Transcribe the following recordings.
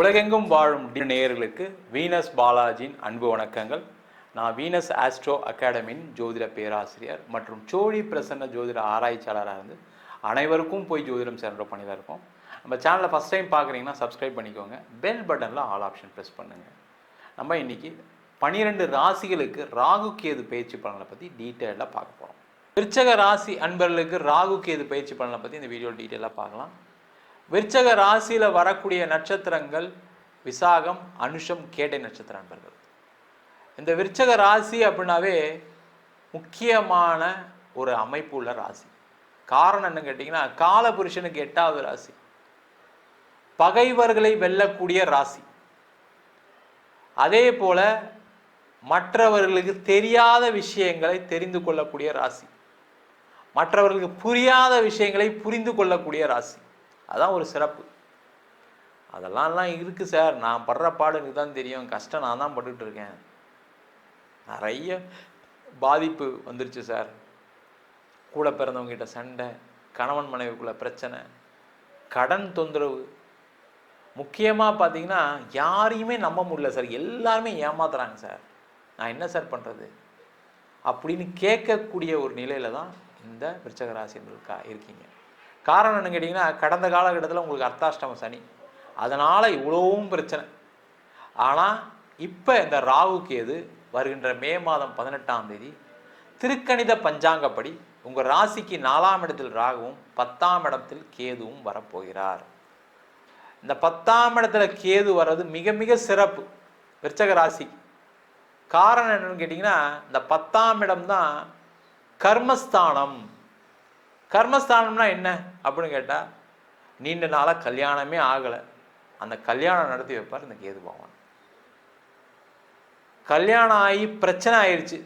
உலகெங்கும் வாழும் நேயர்களுக்கு வீனஸ் பாலாஜியின் அன்பு வணக்கங்கள். நான் வீனஸ் ஆஸ்ட்ரோ அகாடமியின் ஜோதிட பேராசிரியர் மற்றும் சோழி பிரசன்ன ஜோதிட ஆராய்ச்சியாளராக இருந்து அனைவருக்கும் போய் ஜோதிடம் சேர்ந்த பண்ணிதான் இருக்கோம். நம்ம சேனலை ஃபஸ்ட் டைம் பார்க்குறீங்கன்னா சப்ஸ்கிரைப் பண்ணிக்கோங்க. பெல் பட்டனில் ஆல் ஆப்ஷன் ப்ரெஸ் பண்ணுங்கள் நம்ம இன்னைக்கு பனிரெண்டு ராசிகளுக்கு ராகு கேது பயிற்சி பலனை பற்றி டீட்டெயிலாக பார்க்க போகிறோம் விருச்சக ராசி அன்பர்களுக்கு ராகு கேது பயிற்சி பலனை பற்றி இந்த வீடியோ டீட்டெயிலாக பார்க்கலாம். விருச்சக ராசியில் வரக்கூடிய நட்சத்திரங்கள் விசாகம் அனுஷம் கேட்டை நட்சத்திர நண்பர்கள் இந்த விருச்சக ராசி அப்படின்னாவே முக்கியமான ஒரு அமைப்பு உள்ள ராசி. காரணம் என்ன கேட்டிங்கன்னா காலபுருஷனுக்கு எட்டாவது ராசி. பகைவர்களை வெல்லக்கூடிய ராசி. அதே போல மற்றவர்களுக்கு தெரியாத விஷயங்களை தெரிந்து கொள்ளக்கூடிய ராசி. மற்றவர்களுக்கு புரியாத விஷயங்களை புரிந்து கொள்ளக்கூடிய ராசி. அதான் ஒரு சிறப்பு. அதெல்லாம்லாம் இருக்குது சார். நான் படுற பாடுக்கு தான் தெரியும். கஷ்டம் நான் தான் பட்டுக்கிட்டு இருக்கேன். நிறைய பாதிப்பு வந்துருச்சு சார். கூட பிறந்தவங்ககிட்ட சண்டை கணவன் மனைவிக்குள்ள பிரச்சனை கடன் தொந்தரவு. முக்கியமாக பார்த்தீங்கன்னா யாரையுமே நம்ப முடியல சார். எல்லாருமே ஏமாத்துறாங்க சார். நான் என்ன சார் பண்ணுறது அப்படின்னு கேட்கக்கூடிய ஒரு நிலையில் தான் இந்த விருச்சகராசி இருக்கா இருக்கீங்க. காரணம் என்ன கேட்டிங்கன்னா கடந்த காலகட்டத்தில் உங்களுக்கு அர்த்தாஷ்டம சனி. அதனால் இவ்வளவும் பிரச்சனை. ஆனால் இப்போ இந்த ராகு கேது வருகின்ற மே மாதம் பதினெட்டாம் தேதி திருக்கணித பஞ்சாங்கப்படி உங்கள் ராசிக்கு நாலாம் இடத்தில் ராகுவும் பத்தாம் இடத்தில் கேதுவும் வரப்போகிறார். இந்த பத்தாம் இடத்துல கேது வர்றது மிக மிக சிறப்பு. விருச்சக ராசி. காரணம் என்னன்னு கேட்டிங்கன்னா இந்த பத்தாம் இடம் தான் கர்மஸ்தானம். கர்மஸ்தானம்னா என்ன அப்படின்னு கேட்டால் நீண்ட நாளாக கல்யாணமே ஆகலை. அந்த கல்யாணம் நடத்தி வைப்பார் இந்த கேது பகவான். கல்யாணம் ஆகி பிரச்சனை ஆயிடுச்சு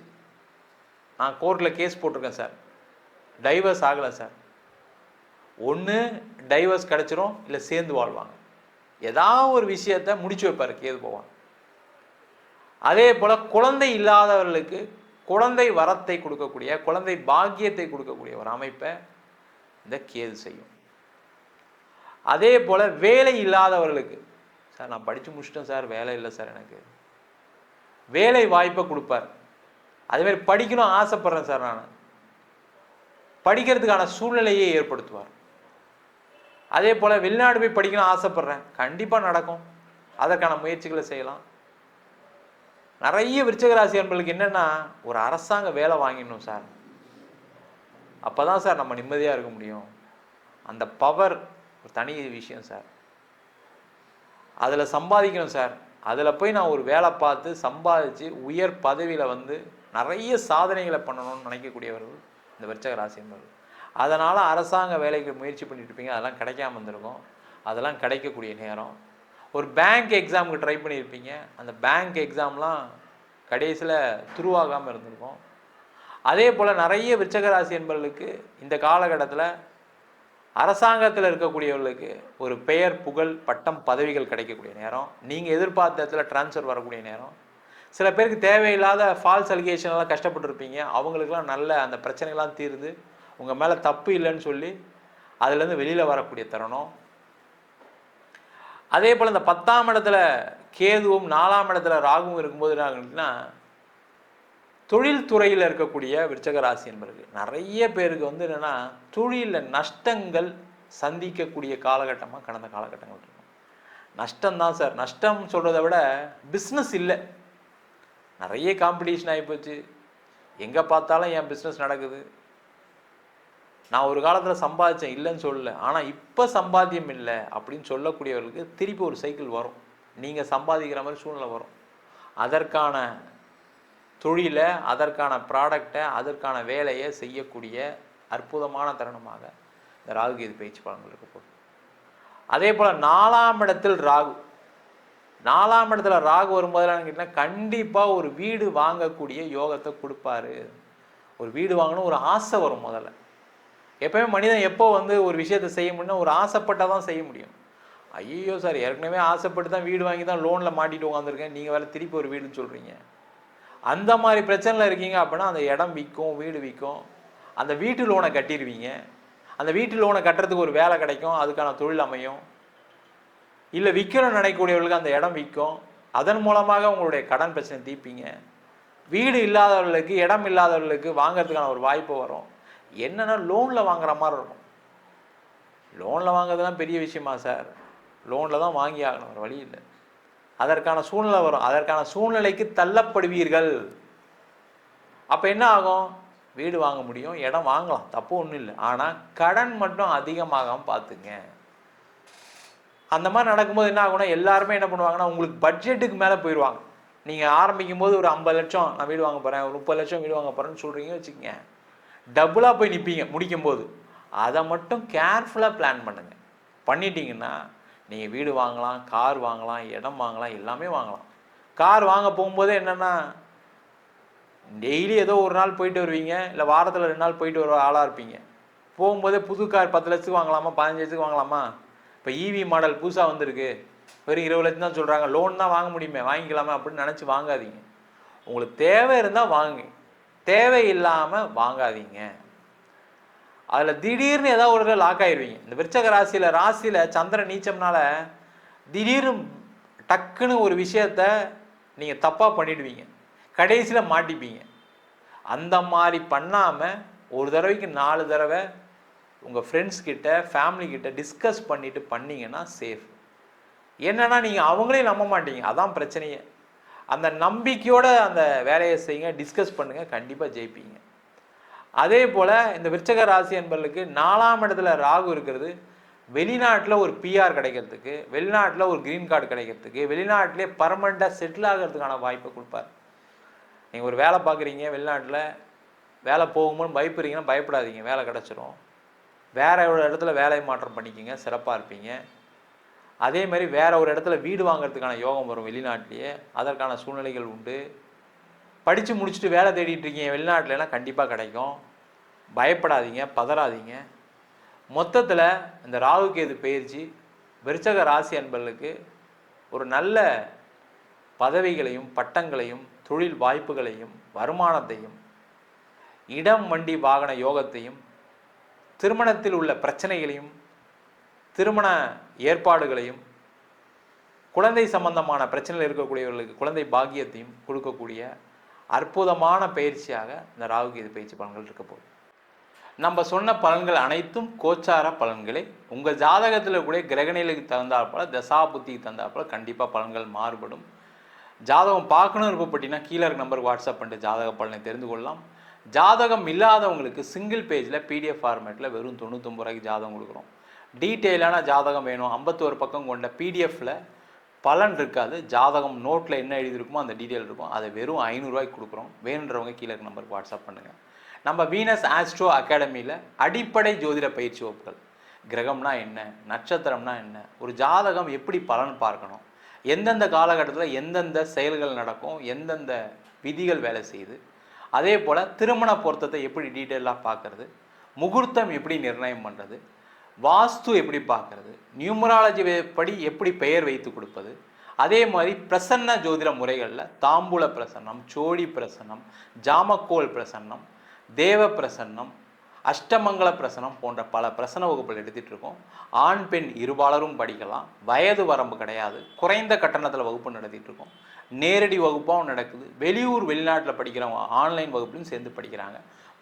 நான் கோர்ட்டில் கேஸ் போட்டிருக்கேன் சார். டைவர்ஸ் ஆகலை சார். ஒன்று டைவர்ஸ் கிடச்சிரும் இல்லை சேர்ந்து வாழ்வாங்க. ஏதாவது ஒரு விஷயத்த முடிச்சு வைப்பார் கேது பகவான். அதே போல் குழந்தை இல்லாதவர்களுக்கு குழந்தை வரத்தை கொடுக்கக்கூடிய குழந்தை பாக்கியத்தை கொடுக்கக்கூடிய ஒரு அமைப்பை இந்த கேது செய்யும். அதே போல் வேலை இல்லாதவர்களுக்கு சார் நான் படித்து முடிச்சிட்டேன் சார் வேலை இல்லை சார் எனக்கு. வேலை வாய்ப்பை கொடுப்பார். அதேமாதிரி படிக்கணும் ஆசைப்படுறேன் சார் நான். படிக்கிறதுக்கான சூழ்நிலையை ஏற்படுத்துவார். அதே போல் வெளிநாடு போய் படிக்கணும் ஆசைப்பட்றேன். கண்டிப்பாக நடக்கும். அதற்கான முயற்சிகளை செய்யலாம். நிறைய விருச்சகராசி அன்பர்களுக்கு என்னென்னா ஒரு அரசாங்க வேலை வாங்கிடணும் சார். அப்போ தான் சார் நம்ம நிம்மதியாக இருக்க முடியும். அந்த பவர் ஒரு தனி விஷயம் சார். அதில் சம்பாதிக்கணும் சார். அதில் போய் நான் ஒரு வேலை பார்த்து சம்பாதிச்சு உயர் பதவியில் வந்து நிறைய சாதனைகளை பண்ணணும்னு நினைக்கக்கூடியவர்கள் இந்த விருச்சக ராசி அதனால் அரசாங்க வேலைக்கு முயற்சி பண்ணிட்டு இருப்பீங்க. அதெல்லாம் கிடைக்காம இருந்திருக்கும். அதெல்லாம் கிடைக்கக்கூடிய நேரம். ஒரு பேங்க் எக்ஸாமுக்கு ட்ரை பண்ணியிருப்பீங்க அந்த பேங்க் எக்ஸாம்லாம் கடைசியில் துருவாகாமல் இருந்திருக்கும். அதே போல் நிறைய விருச்சகராசி என்பவர்களுக்கு இந்த காலகட்டத்தில் அரசாங்கத்தில் இருக்கக்கூடியவர்களுக்கு ஒரு பெயர் புகழ் பட்டம் பதவிகள் கிடைக்கக்கூடிய நேரம். நீங்கள் எதிர்பார்த்த இடத்துல ட்ரான்ஸ்ஃபர் வரக்கூடிய நேரம். சில பேருக்கு தேவையில்லாத ஃபால்ஸ் அலிகேஷன்லாம் கஷ்டப்பட்டுருப்பீங்க அவங்களுக்குலாம் நல்ல அந்த பிரச்சனைகள்லாம் தீருது. உங்கள் மேலே தப்பு இல்லைன்னு சொல்லி அதுலேருந்து வெளியில் வரக்கூடிய தருணம். அதே போல் இந்த பத்தாம் இடத்துல கேதுவும் நாலாம் இடத்துல ராகுவும் இருக்கும்போது என்ன தொழில்துறையில் இருக்கக்கூடிய விருச்சக ராசி நிறைய பேருக்கு வந்து என்னென்னா தொழிலில் நஷ்டங்கள் சந்திக்கக்கூடிய காலகட்டமாக கடந்த காலகட்டங்கள் இருக்கும் நஷ்டம்தான் சார். நஷ்டம் சொல்கிறத விட பிஸ்னஸ் இல்லை. நிறைய காம்படிஷன் ஆகிப்போச்சு எங்கே பார்த்தாலும் என் பிஸ்னஸ் நடக்குது. நான் ஒரு காலத்தில் சம்பாதிச்சேன் இல்லைன்னு சொல்லலை. ஆனால் இப்போ சம்பாத்தியம் இல்லை அப்படின்னு சொல்லக்கூடியவர்களுக்கு திருப்பி ஒரு சைக்கிள் வரும். நீங்கள் சம்பாதிக்கிற மாதிரி சூழ்நிலை வரும். அதற்கான தொழிலை அதற்கான ப்ராடக்டை அதற்கான வேலையை செய்யக்கூடிய அற்புதமான தருணமாக இந்த ராகு கேது பயிற்சி பலன்கள் இருக்க போகுது. அதே போல் நாலாம் இடத்தில் ராகு. நாலாம் இடத்துல ராகு வரும்போதெல்லாம் கேட்டிங்கன்னா கண்டிப்பாக ஒரு வீடு வாங்கக்கூடிய யோகத்தை கொடுப்பாரு. ஒரு வீடு வாங்கணும் ஒரு ஆசை வரும் முதல்ல. எப்பயுமே மனிதன் எப்போ வந்து ஒரு விஷயத்தை செய்ய முடியும்னா ஒரு ஆசைப்பட்டால் தான் செய்ய முடியும். ஐயோ சார் ஏற்கனவே ஆசைப்பட்டு தான் வீடு வாங்கி தான் லோனில் மாட்டிட்டு உட்காந்துருக்கேன் நீங்கள் வேலை திருப்பி ஒரு வீடுன்னு சொல்கிறீங்க அந்த மாதிரி பிரச்சனையில் இருக்கீங்க அப்படின்னா அந்த இடம் விற்கும் வீடு விற்கும் அந்த வீட்டு லோனை கட்டிடுவீங்க அந்த வீட்டு லோனை கட்டுறதுக்கு ஒரு வேலை கிடைக்கும் அதுக்கான தொழில் அமையும். இல்லை விற்கணும்னு நினைக்கக்கூடியவர்களுக்கு அந்த இடம் விற்கும் அதன் மூலமாக உங்களுடைய கடன் பிரச்சனை தீர்ப்பீங்க. வீடு இல்லாதவர்களுக்கு இடம் இல்லாதவர்களுக்கு வாங்கிறதுக்கான ஒரு வாய்ப்பு வரும். என்னன்னா லோனில் வாங்குற மாதிரி இருக்கும். லோனில் வாங்குறதுலாம் பெரிய விஷயமா சார் லோனில் தான் வாங்கி ஆகணும் ஒரு வழி இல்லை. அதற்கான சூழ்நிலை வரும். அதற்கான சூழ்நிலைக்கு தள்ளப்படுவீர்கள். அப்போ என்ன ஆகும்? வீடு வாங்க முடியும் இடம் வாங்கலாம். தப்பு ஒன்றும் இல்லை. ஆனால் கடன் மட்டும் அதிகமாகாமல் பார்த்துங்க. அந்த மாதிரி நடக்கும்போது என்ன ஆகும்னா எல்லாருமே என்ன பண்ணுவாங்கன்னா உங்களுக்கு பட்ஜெட்டுக்கு மேலே போயிடுவாங்க. நீங்கள் ஆரம்பிக்கும் போது ஒரு ஐம்பது லட்சம் நான் வீடு வாங்க போகிறேன் ஒரு முப்பது லட்சம் வீடு வாங்க போகிறேன்னு சொல்கிறீங்க வச்சுக்கோங்க. டபுளாக போய் நிற்பீங்க முடிக்கும் போது அதை மட்டும் கேர்ஃபுல்லாக பிளான் பண்ணுங்கள் பண்ணிட்டீங்கன்னா நீங்கள் வீடு வாங்கலாம் கார் வாங்கலாம் இடம் வாங்கலாம் எல்லாமே வாங்கலாம். கார் வாங்க போகும்போதே என்னென்னா டெய்லி ஏதோ ஒரு நாள் போயிட்டு வருவீங்க இல்லை வாரத்தில் ரெண்டு நாள் போயிட்டு வர ஆளாக இருப்பீங்க. போகும்போதே புது கார் பத்து லட்சத்துக்கு வாங்கலாமா பதினஞ்சு லட்சத்துக்கு வாங்கலாமா? இப்போ ஈவி மாடல் புதுசாக வந்திருக்கு. வெறும் இருபது லட்சம் தான் சொல்கிறாங்க லோன் தான் வாங்க முடியுமே வாங்கிக்கலாமா அப்படின்னு நினச்சி வாங்காதீங்க. உங்களுக்கு தேவை இருந்தால் வாங்குங்க. தேவை இல்லாமல் வாங்காதீங்க. அதில் திடீர்னு ஏதாவது ஒரு லாக் ஆயிடுவீங்க இந்த விருச்சக ராசியில் ராசியில் சந்திர நீச்சம்னால திடீர்னு டக்குன்னு ஒரு விஷயத்த நீங்கள் தப்பாக பண்ணிடுவீங்க. கடைசியில் மாட்டிப்பீங்க. அந்த மாதிரி பண்ணாமல் ஒரு தடவைக்கு நாலு தடவை உங்கள் ஃப்ரெண்ட்ஸ்கிட்ட ஃபேமிலிக்கிட்ட டிஸ்கஸ் பண்ணிவிட்டு பண்ணீங்கன்னா சேஃப் என்னென்னா நீங்கள் அவங்களையும் நம்ப மாட்டீங்க. அதான் பிரச்சனையே. அந்த நம்பிக்கையோடு அந்த வேலையை செய்யுங்க டிஸ்கஸ் பண்ணுங்கள் கண்டிப்பாக ஜெயிப்பீங்க. அதே போல் இந்த விருச்சக ராசி என்பவர்களுக்கு நாலாம் இடத்துல ராகு இருக்கிறது. வெளிநாட்டில் ஒரு பிஆர் கிடைக்கிறதுக்கு வெளிநாட்டில் ஒரு க்ரீன் கார்டு கிடைக்கிறதுக்கு வெளிநாட்டிலே பர்மனெண்ட்டாக செட்டில் ஆகிறதுக்கான வாய்ப்பை கொடுப்பார். நீங்கள் ஒரு வேலை பார்க்குறீங்க வெளிநாட்டில் வேலை போகும்போது பயப்படுறீங்கன்னா பயப்படாதீங்க வேலை கிடச்சிரும். வேறு ஒரு இடத்துல வேலை மாற்றம் பண்ணிக்கிங்க சிறப்பாக இருப்பீங்க. அதே மாதிரி வேறு ஒரு இடத்துல வீடு வாங்குறதுக்கான யோகம் வரும் வெளிநாட்டிலேயே அதற்கான சூழ்நிலைகள் உண்டு. படித்து முடிச்சுட்டு வேலை தேடிட்டு இருக்கீங்க வெளிநாட்டிலலாம் கண்டிப்பாக கிடைக்கும். பயப்படாதீங்க பதறாதீங்க. மொத்தத்தில் இந்த ராகு கேது பயிற்சி விருச்சக ராசி அன்பர்களுக்கு ஒரு நல்ல பதவிகளையும் பட்டங்களையும் தொழில் வாய்ப்புகளையும் வருமானத்தையும் இடம் வண்டி வாகன யோகத்தையும் திருமணத்தில் உள்ள பிரச்சனைகளையும் திருமண ஏற்பாடுகளையும் குழந்தை சம்பந்தமான பிரச்சனையில் இருக்கக்கூடியவர்களுக்கு குழந்தை பாக்கியத்தையும் கொடுக்கக்கூடிய அற்புதமான பயிற்சியாக இந்த ராகு பயிற்சி பலன்கள் இருக்க போகுது. நம்ம சொன்ன பலன்கள் அனைத்தும் கோச்சார பலன்களே. உங்கள் ஜாதகத்தில் கூட கிரகணிகளுக்கு தகுந்தாற்போல தசா புத்திக்கு தகுந்தாற்போல கண்டிப்பாக பலன்கள் மாறுபடும். ஜாதகம் பார்க்கணும் விருப்பப்பட்டீங்கன்னா கீழே இருக்க நம்பருக்கு வாட்ஸ்அப் பண்ணிட்டு ஜாதக பலனை தெரிந்து கொள்ளலாம். ஜாதகம் இல்லாதவங்களுக்கு சிங்கிள் பேஜில் பிடிஎஃப் ஃபார்மேட்டில் வெறும் தொண்ணூத்தொம்பது ரூபாய்க்கு ஜாதகம் கொடுக்குறோம். டீட்டெயிலான ஜாதகம் வேணும். ஐம்பத்தோரு பக்கம் கொண்ட பிடிஎஃப்பில் பலன் இருக்காது. ஜாதகம் நோட்டில் என்ன எழுதியிருக்குமோ அந்த டீட்டெயில் இருக்கும். அதை வெறும் ஐநூறுரூவாய்க்கு கொடுக்குறோம். வேணுன்றவங்க கீழே இருக்க நம்பருக்கு வாட்ஸ்அப் பண்ணுங்கள் நம்ம வீனஸ் ஆஸ்ட்ரோ அகாடமியில் அடிப்படை ஜோதிட பயிற்சி வகுப்புகள். கிரகம்னா என்ன? நட்சத்திரம்னா என்ன? ஒரு ஜாதகம் எப்படி பலன் பார்க்கணும்? எந்தெந்த காலகட்டத்தில் எந்தெந்த செயல்கள் நடக்கும்? எந்தெந்த விதிகள் வேலை செய்யுது? அதே போல் திருமண பொருத்தத்தை எப்படி டீட்டெயிலாக பார்க்குறது? முகூர்த்தம் எப்படி நிர்ணயம் பண்ணுறது வாஸ்து எப்படி பார்க்கறது? நியூமராலஜி படி எப்படி பெயர் வைத்து கொடுப்பது? அதே மாதிரி பிரசன்ன ஜோதிட முறைகளில் தாம்பூல பிரசன்னம் சோழி பிரசன்னம் ஜாமக்கோல் பிரசன்னம் தேவ பிரசன்னம் அஷ்டமங்கல பிரசனம் போன்ற பல பிரசன வகுப்புகள் எடுத்துகிட்டு இருக்கோம். ஆண் பெண் இருபாலரும் படிக்கலாம். வயது வரம்பு கிடையாது. குறைந்த கட்டணத்தில் வகுப்பு நடத்திட்டு இருக்கோம். நேரடி வகுப்பாகவும் நடக்குது. வெளியூர் வெளிநாட்டில் படிக்கிறவங்க ஆன்லைன் வகுப்புலையும் சேர்ந்து படிக்கிறாங்க.